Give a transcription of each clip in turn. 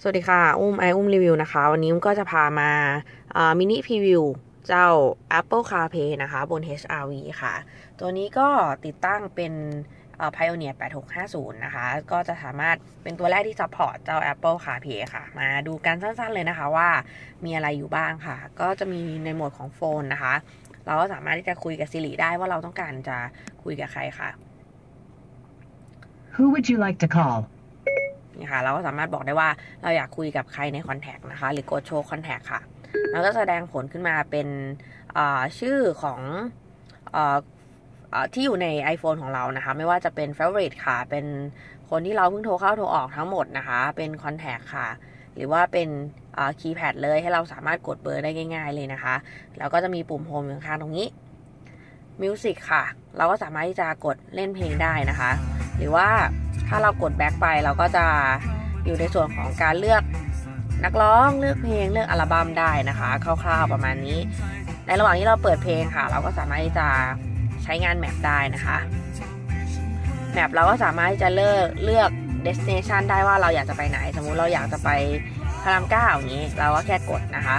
สวัสดีค่ะ อุ้มไออุ้มรีวิวนะคะ วันนี้อุ้มก็จะพามามินิพรีวิวเจ้า Apple CarPlay นะคะ บน HRV ค่ะ ตัวนี้ก็ติดตั้งเป็น Pioneer 8650 นะคะ ก็จะสามารถเป็นตัวแรกที่ซัพพอร์ตเจ้า Apple CarPlay ค่ะ มาดูกันสั้นๆเลยนะคะว่ามีอะไรอยู่บ้างค่ะ ก็จะมีในโหมดของโฟนนะคะ เราก็สามารถที่จะคุยกับ Siri ได้ว่าเราต้องการจะคุยกับใครค่ะ Who would you like to call? นี่ค่ะเราก็สามารถบอกได้ว่าเราอยากคุยกับใครในคอนแทคนะคะ หรือกดโชว์คอนแทคค่ะแล้วก็แสดงผลขึ้นมาเป็นชื่อของอที่อยู่ใน iPhone ของเรานะคะ ไม่ว่าจะเป็น Favorite ค่ะ เป็นคนที่เราเพิ่งโทรเข้าโทรออกทั้งหมดนะคะ เป็นคอนแทคค่ะ หรือว่าเป็นคีย์แพดเลยให้เราสามารถกดเบอร์ได้ง่าย ๆ เลยนะคะ แล้วก็จะมีปุ่มโฮมอยู่ข้างตรงนี้ Music ค่ะ เราก็สามารถที่จะกดเล่นเพลงได้นะคะ หรือว่า ถ้าเรากดแบ็คไปเราก็จะอยู่ในส่วนของการเลือกนักร้องเลือกเพลงเลือกอัลบั้มได้นะคะคร่าวๆประมาณนี้ ในระหว่างที่เราเปิดเพลงค่ะ เราก็สามารถที่จะใช้งานแมปได้นะคะแมปเราก็สามารถที่จะเลือกเลือก destination ได้ว่าเราอยากจะไปไหน สมมุติเราอยากจะไปพารามเก้าอย่างนี้ เราก็แค่กดนะคะ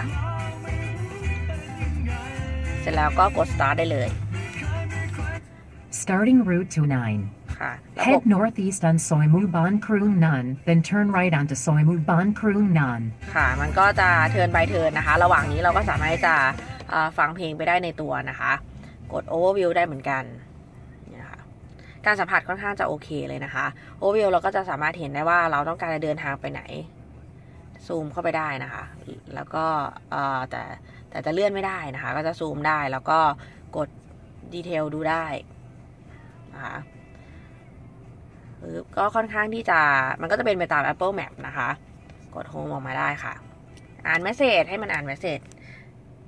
เสร็จแล้วก็กด start ได้เลย Starting route to 9. ค่ะ Head northeast on Soimu Ban Krung Nan, then turn right onto Soimu Ban Krung Nan. ค่ะ มันก็จะเทิร์นไปเทิร์นนะคะ ระหว่างนี้เราก็สามารถจะฟังเพลงไปได้ในตัวนะคะ กด overview ได้เหมือนกันนี่ค่ะการสัมผัสค่อนข้างจะโอเคเลยนะคะ overview เราก็จะสามารถเห็นได้ว่าเราต้องการจะเดินทางไปไหน ซูมเข้าไปได้นะคะ แล้วก็แต่แต่จะเลื่อนไม่ได้นะคะ ก็จะซูมได้แล้วก็กดดีเทลดูได้นะคะ ก็ค่อนข้างที่จะมันก็จะเป็นไปตาม Apple Map นะคะ กดโฮมออกมาได้ค่ะ อ่านเมสเซจให้มันอ่านเมสเซจ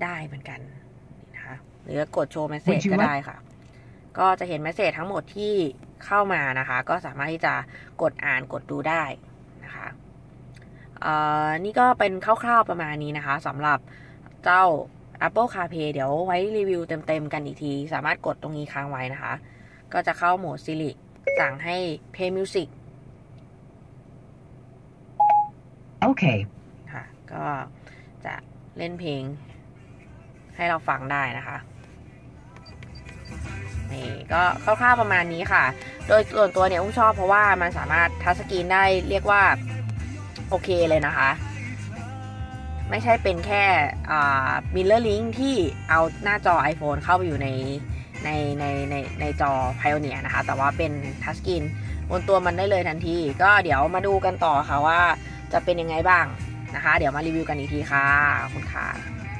ได้เหมือนกันนะคะหรือกดโชว์เมสเซจก็ได้ค่ะ ก็จะเห็นเมสเซจทั้งหมดที่เข้ามานะคะ ก็สามารถที่จะกดอ่านกดดูได้นะคะนี่ก็เป็นคร่าวๆประมาณนี้นะคะสำหรับเจ้า Apple CarPlay เดี๋ยวไว้รีวิวเต็มๆกันอีกที สามารถกดตรงนี้ค้างไว้นะคะ ก็จะเข้าโหมด Siri สั่งให้ Play Music โอเค ค่ะ ก็จะเล่นเพลง ให้เราฟังได้นะคะนี่ก็คร่าวๆประมาณนี้ค่ะ โดยส่วนตัวเนี่ยอุ้มชอบเพราะว่ามันสามารถทัชสกรีนได้เรียกว่าโอเคเลยนะคะ ไม่ใช่เป็นแค่มิลเลอร์ลิงที่เอาหน้าจอ iPhone เข้าไปอยู่ใน ในในในในจอ Pioneer นะคะ แต่ว่าเป็นทัชสกรีนบนตัวมันได้เลยทันที ก็เดี๋ยวมาดูกันต่อค่ะว่าจะเป็นยังไงบ้างนะคะ เดี๋ยวมารีวิวกันอีกทีค่ะขอบคุณค่ะ